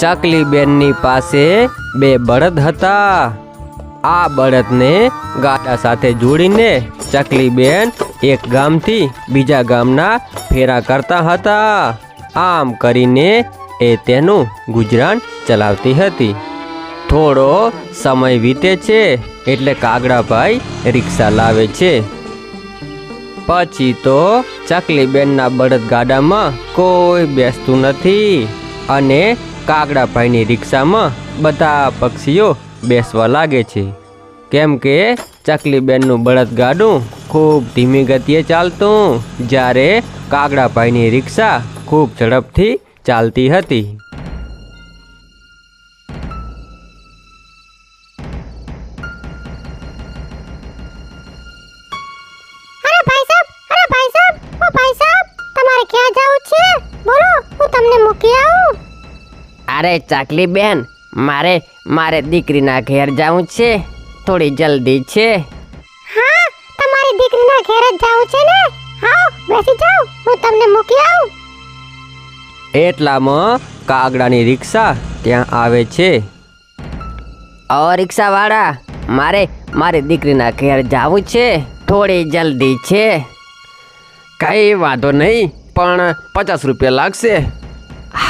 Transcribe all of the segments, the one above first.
ચકલી બેનની પાસે બે બળદ હતા. આ બળદને ગાડા સાથે જોડીને ચકલી બેન એક ગામથી બીજા ગામના ફેરા કરતા હતા. આમ કરીને એ તેનું ગુજરાન ચલાવતી હતી. થોડો સમય વીતે છે એટલે કાગડાભાઈ રિક્ષા લાવે છે. પછી તો ચકલી બેનના બળદ ગાડામાં કોઈ બેસતું નથી અને કાગડાભાઈની રિક્ષામાં બધા પક્ષીઓ બેસવા લાગે છે. કેમ કે ચકલીબેનનું બળદગાડું ખૂબ ધીમી ગતિએ ચાલતું, જ્યારે કાગડાભાઈની રિક્ષા ખૂબ ઝડપથી ચાલતી હતી. અરે ચાકલી બેન મારે મારે દીકરીના ઘેર જવું છે. થોડી જલ્દી છે. હા તમારી દીકરીના ઘેર જ જવું છે ને? આવો બેસી જાઓ હું તમને મૂકી આવું. એટલામાં કાગડાની રિક્ષા ત્યાં આવે છે. ઓ રિક્ષાવાળા મારે મારી દીકરીના ઘેર જવું છે. થોડી જલ્દી છે. કઈ વાંધો નહીં પણ પચાસ રૂપિયા લાગશે.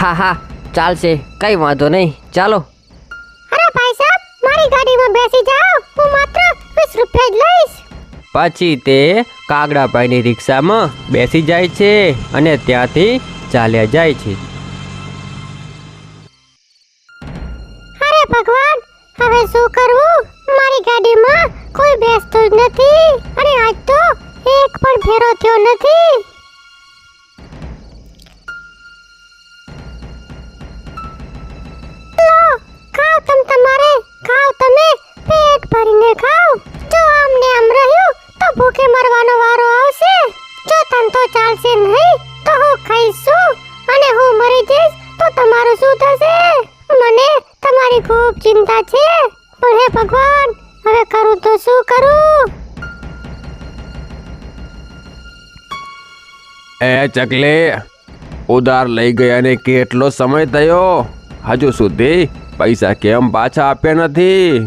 હા હા ચાલશે કઈ વાંધો નહીં. ચાલો. અરે ભાઈ સાહેબ મારી ગાડીમાં બેસી જાઓ. હું માત્ર 20 રૂપિયા જ લઈશ. પછી તે કાગડાભાઈની રિક્ષામાં બેસી જાય છે અને ત્યાંથી ચાલ્યા જાય છે. અરે ભગવાન હવે શું કરવું? મારી ગાડીમાં કોઈ બેસતું જ નથી. અને આજ તો એક પણ ફેરો થયો નથી. લો ખાઓ તમ તમારે ખાઓ તમે, પેટ ભરીને ખાઓ જો આમને આમ રહ્યું, તો ભૂખે મરવાનો વારો આવશે. જો તન તો ચાલશે નહીં, તો હું ખાઈશું. અને હું મરી જઈશ, તો તમારું શું થશે? મને તમારી ખૂબ ચિંતા છે. પણ હે ભગવાન, હવે કરું તો શું કરું? એ ચકલી, ઉધાર લઈ ગયાને કેટલો સમય થયો? હજુ સુધી પૈસા કેમ પાછા આપ્યા નથી?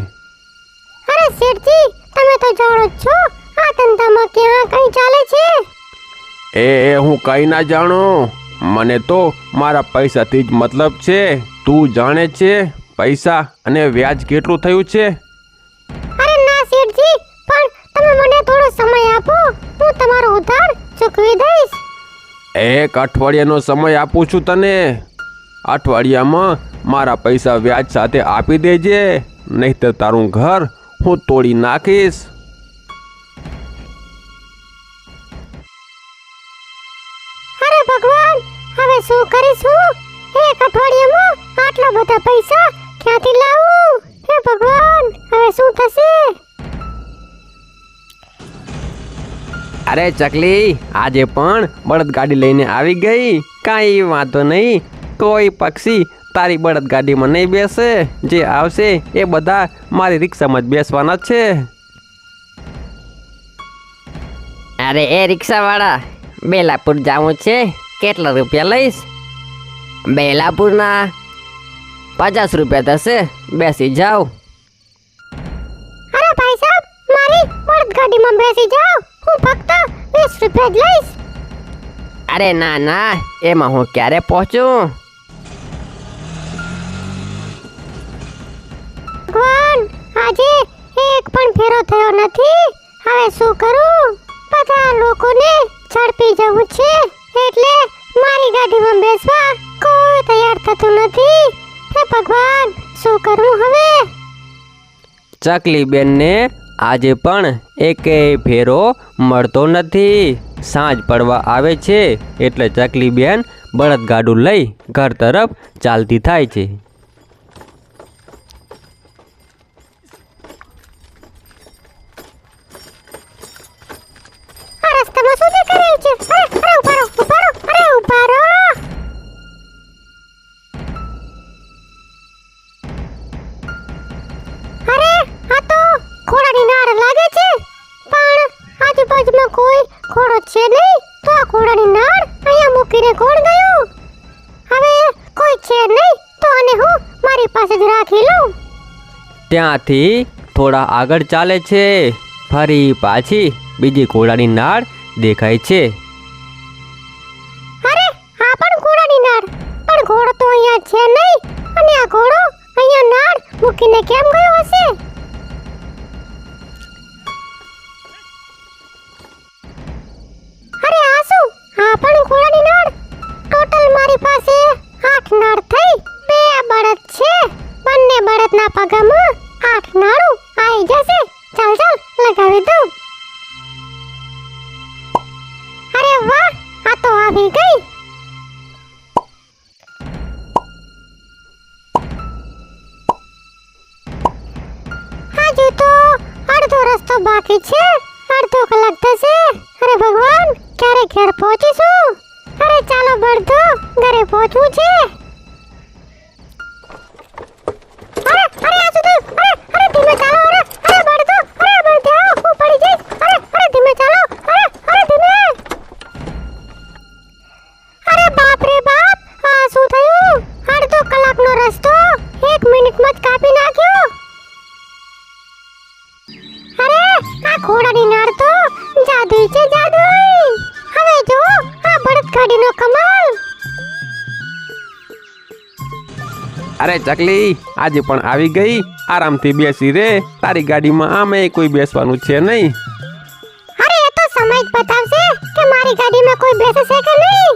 અરે શેઠજી તમે તો જાણો છો આ ધંધામાં ક્યાં કઈ ચાલે છે? એ એ હું કઈ ના જાણું. મને તો મારા પૈસાથી જ મતલબ છે તું જાણે છે પૈસા અને વ્યાજ કેટલું થયું છે? અરે ના શેઠજી પણ તમે મને થોડો સમય આપો હું તમારો ઉધાર ચૂકવી દઈશ. એક અઠવાડિયાનો સમય આપું છું તને. અઠવાડિયામાં મારા પૈસા વ્યાજ સાથે આપી દેજે નહીંતર તારું ઘર હું તોડી નાખીશ. અરે ભગવાન હવે શું કરીશું? એક અઠવાડિયામાં આટલા બધા પૈસા ક્યાંથી લાવું? હે ભગવાન હવે શું થશે? અરે ચકલી આજે પણ બળદગાડી લઈને આવી ગઈ કાંઈ વાંધો નહીં કોઈ પક્ષી તારી બળદગાડીમાં નહીં બેસે. જે આવશે એ બધા મારી રિક્ષામાં જ બેસવાના છે. અરે એ રિક્ષાવાળા બેલાપુર જવું છે? કેટલા રૂપિયા લઈશ? બેલાપુરના પચાસ રૂપિયા થશે. બેસી જાઓ. અરે ભાઈ સાહેબ મારી બળદગાડીમાં બેસી જાઓ. હું ફક્ત વીસ રૂપિયા જ લઈશ. અરે ના ના એમાં હું ક્યારે પહોંચું? પણ ફેરો થયો નથી. હવે શું કરું? બધા લોકોને ઝડપી જવું છે. એટલે મારી ગાડીમાં બેસવા કોઈ તૈયાર થતું નથી. હે ભગવાન, શું કરું હવે? ચકલી બેનને આજે પણ એકેય ફેરો મળતો નથી. સાંજ પડવા આવે છે એટલે ચકલી બેન બળદગાડું લઈ ઘર તરફ ચાલતી થાય છે. ઘોડો છે નહીં? તો આ ઘોડાની નાળ અહીંયા મૂકીને કોણ ગયો. હવે કોઈ છે નહીં તો આને હું પાસે જ રાખી લઉં. ત્યાંથી થોડા આગળ ચાલે છે. ફરી પાછી બીજી ઘોડાની નાળ દેખાય છે. અરે આ પણ ઘોડાની નાળ. પણ ઘોડો તો અહીંયા છે નહીં. અને આ ઘોડો અહીંયા નાળ મૂકીને કેમ ગયો હશે? પણ ઘોડાની નળ? ટોટલ મારી પાસે આઠ નળ થઈ. બે બળદ છે. બંને બળદના પગામાં આઠ નાળું આવી જશે. ચાલ ચાલ, લગાવી દઉં. અરે વાહ, આ તો આવી ગઈ. હજુ તો અડધો રસ્તો બાકી છે. અડધો કલાક થશે. અરે ભગવાન ક્યારે ઘર પહોંચીશું? અરે ચાલો બળદો, ઘરે પહોંચવું છે. અરે અરે, આ શું? અરે અરે, ધીમે અરે ચકલી આજે પણ આવી ગઈ. આરામથી બેસી રે. તારી ગાડીમાં આમે કોઈ બેસવાનું છે નહીં. અરે એ તો સમય જ બતાવશે કે મારી ગાડીમાં કોઈ બેસે છે કે નહીં.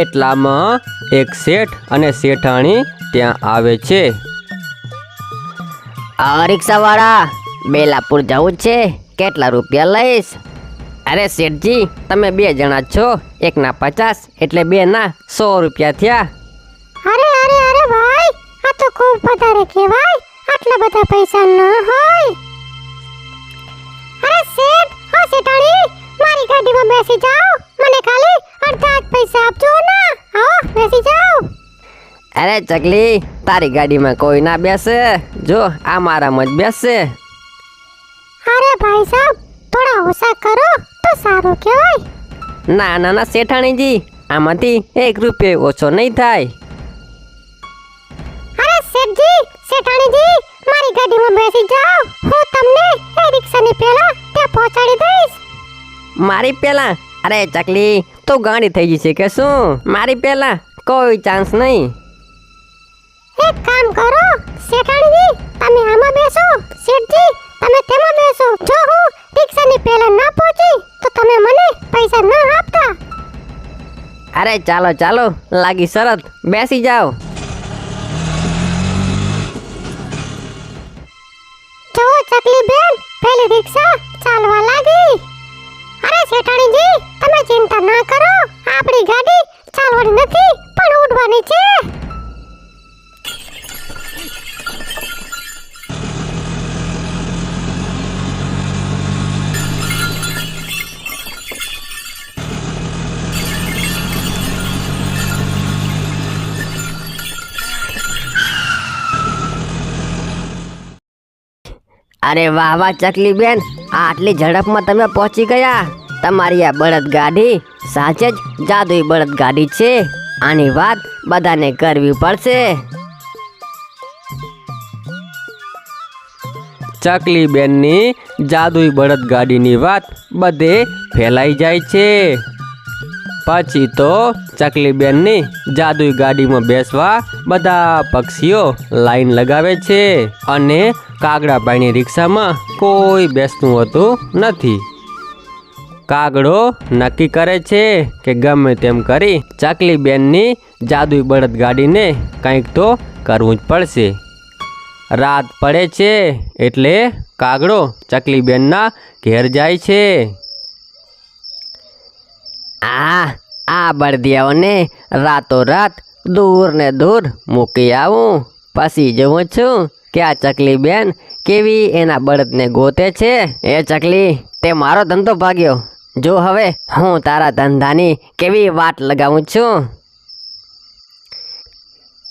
એટલામાં એક શેઠ અને શેઠાણી ત્યાં આવે છે. આ રિક્ષાવાળા બેલાપુર જવું છે. કેટલા રૂપિયા લઈશ? અરે શેઠજી તમે બે જણા છો. એકના પચાસ એટલે બે ના સો રૂપિયા થયા. ખૂબ વધારે કહેવાય? આટલા બધા પૈસા ન હોય. અરે શેઠ હા શેઠાણી મારી ગાડીમાં બેસી જાઓ. મને ખાલી અડધા જ પૈસા આપજો ને. આવો બેસી જાઓ. અરે ચકલી તારી ગાડીમાં કોઈ ના બેસે? જો આ મારામાં જ બેસશે અરે ભાઈ સાહેબ થોડા ઓછા કરો તો સારું કહેવાય. ના ના ના શેઠાણીજી આમાંથી એક રૂપિયો ઓછો નહીં થાય. શેઠજી શેઠાણીજી મારી ગાડીમાં બેસી જાઓ હું તમને એ રિક્ષાની પહેલા ત્યાં પહોંચાડી દઈશ મારી પેલા અરે ચકલી તું ગાડી થઈ જશે કે શું મારી પેલા કોઈ ચાન્સ નહીં એક કામ કરો શેઠાણીજી તમે આમાં બેસો શેઠજી તમે તેમાં બેસો જો હું રિક્ષાની પહેલા ના પહોંચી તો તમે મને પૈસા ના આપતા અરે ચાલો ચાલો લાગી શરત બેસી જાઓ પહેલી રિક્ષા ચાલવા લાગી. અરે શેઠાણીજી, તમે ચિંતા ના કરો. આપણી ગાડી ચાલવાની નથી, પણ ઉડવાની છે. અરે વાહ વાહ, ચકલી બેન. આટલી ઝડપમાં તમે પહોંચી ગયા. તમારી આ બળદ ગાડી સાચે જ જાદુઈ બળદ ગાડી છે. આની વાત બધાને કરવી પડશે. ચકલી બેનની જાદુઈ બળદ ગાડીની વાત બધે ફેલાઈ જાય છે. પછી તો ચકલી બેનની જાદુઈ ગાડીમાં બેસવા બધા પક્ષીઓ લાઈન લગાવે છે અને કાગડાભાઈની રિક્ષામાં કોઈ બેસતું હોતું નથી. કાગડો નક્કી કરે છે કે ગમે તેમ કરી ચકલીબેનની જાદુઈ બળદ ગાડીને કંઈક તો કરવું જ પડશે. રાત પડે છે એટલે કાગડો ચકલીબેનના ઘેર જાય છે. આ આ બળદિયાઓને રાતોરાત દૂર ને દૂર મૂકી આવું. પછી જવું છું કે આ ચકલી બેન કેવી એના બળદને ગોતે છે? એ ચકલી, તે મારો ધંધો ભાગ્યો. જો હવે હું તારા ધંધાની કેવી વાટ લગાવું છું?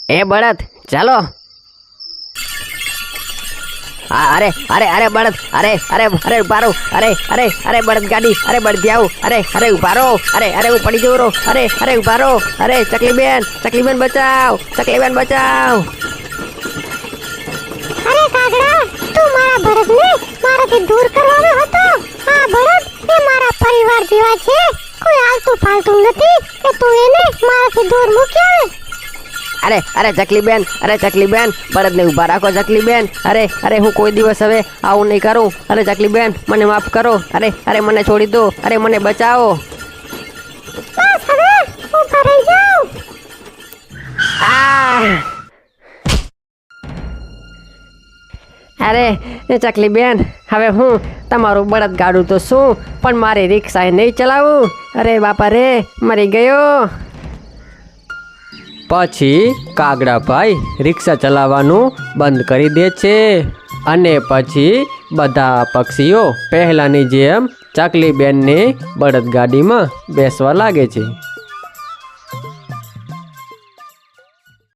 એ બળદ, ચાલો. અરે અરે અરે બળદ, અરે અરે અરે ઉભારો, અરે અરે અરે બળદ ગાડી, અરે બળદિયાઓ અરે અરે ઉભારો, અરે અરે હું પડી જવું અરે અરે ઉભારો, અરે ચકલી બેન ચકલી બેન બચાવ, ચકલી બેન બચાવ. મારાથી દૂર કરવાનો હતો? આ બળદ એ મારા પરિવાર જેવા છે. કોઈ આલતું ફાલતું નથી. કે તું એને મારાથી દૂર મૂકી આવે. અરે અરે ચકલી બેન અરે ચકલી બેન બળદને ઊભા રાખો ચકલી બેન અરે અરે હું કોઈ દિવસ હવે આવું નહીં કરું. અરે ચકલી બેન મને માફ કરો. અરે અરે મને છોડી દો. અરે મને બચાવો. બસ હવે આ! અરે ચકલી બેન હવે હું તમારું બળદ ગાડું તો શું, પણ મારી રિક્ષાએ નહીં ચલાવું? અરે બાપા રે મરી ગયો. પછી કાગડાભાઈ રિક્ષા ચલાવવાનું બંધ કરી દે છે. અને પછી બધા પક્ષીઓ પહેલાંની જેમ ચકલી બેનની બળદગાડીમાં બેસવા લાગે છે.